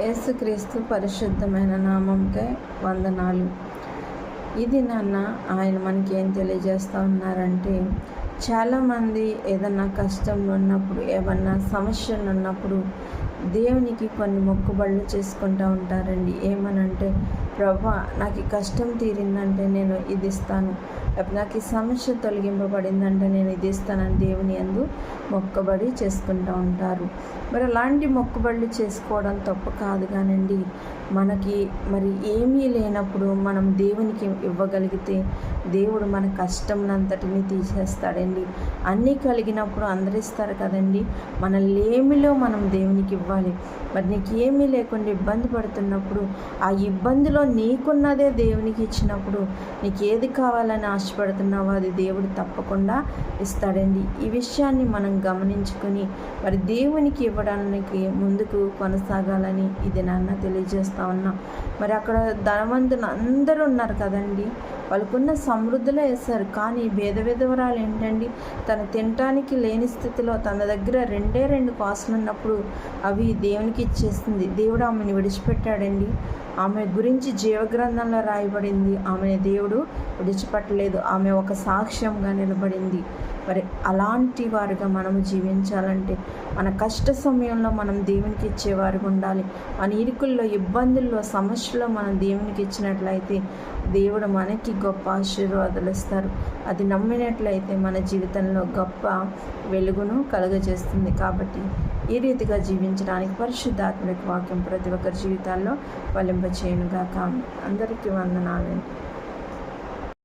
యేసుక్రీస్తు పరిశుద్ధమైన నామంకే వందనాలు. ఇది నాన్న ఆయన మనకి ఏం తెలియజేస్తూ ఉన్నారంటే చాలామంది ఏదన్నా కష్టంలో ఉన్నప్పుడు ఏమన్నా సమస్యలు ఉన్నప్పుడు దేవునికి కొన్ని మొక్కుబళ్ళు చేసుకుంటూ ఉంటారండి. ఏమనంటే ప్రభా నాకు ఈ కష్టం తీరిందంటే నేను ఇది ఇస్తాను. లేకపోతే నాకు ఈ సమస్య తొలగింపబడిందంటే. నేను ఇది ఇస్తానని దేవుని అందు మొక్కబడి చేసుకుంటూ ఉంటారు. మరి అలాంటి మొక్కుబడులు చేసుకోవడం తప్పు కాదు కానండి. మనకి మరి ఏమీ లేనప్పుడు మనం దేవునికి ఇవ్వగలిగితే దేవుడు మన కష్టంనంతటిని తీసేస్తాడండి. అన్నీ కలిగినప్పుడు అందరిస్తారు కదండి. మన లేమిలో మనం దేవునికి ఇవ్వాలి? మరి నీకు ఏమీ లేకుండా ఇబ్బంది పడుతున్నప్పుడు ఆ ఇబ్బందిలో నీకున్నదే దేవునికి ఇచ్చినప్పుడు నీకు ఏది కావాలని ఆశపడుతున్నావో అది దేవుడు తప్పకుండా ఇస్తాడండి. ఈ విషయాన్ని మనం గమనించుకొని మరి దేవునికి ఇవ్వడానికి ముందుకు కొనసాగాలని ఇది నాన్న తెలియజేస్తా ఉన్నా. మరి అక్కడ ధనవంతులు అందరూ ఉన్నారు కదండి. వాళ్ళకున్న సమృద్ధిలో వేశారు కానీ భేద విధవరాలు ఏంటండి తను తినటానికి లేని స్థితిలో తన దగ్గర రెండే రెండు కాసులు ఉన్నప్పుడు అవి దేవునికి ఇచ్చేసింది. దేవుడు ఆమెను విడిచిపెట్టాడండి. ఆమె గురించి జీవగ్రంథంలో రాయబడింది. ఆమెను దేవుడు విడిచిపెట్టలేదు. ఆమె ఒక సాక్ష్యంగా నిలబడింది. మరి అలాంటి వారుగా మనం జీవించాలంటే మన కష్ట సమయంలో మనం దేవునికి ఇచ్చేవారుగా ఉండాలి. మన ఇరుకుల్లో ఇబ్బందుల్లో సమస్యలో మనం దేవునికి ఇచ్చినట్లయితే దేవుడు మనకి గొప్ప ఆశీర్వాదాలు ఇస్తారు. అది నమ్మినట్లయితే మన జీవితంలో గొప్ప వెలుగును కలుగజేస్తుంది. కాబట్టి ఈ రీతిగా జీవించడానికి పరిశుద్ధాత్మక వాక్యం ప్రతి ఒక్కరి జీవితాల్లో ఫలింపచేయనుగాక. అందరికీ వందనాలండి.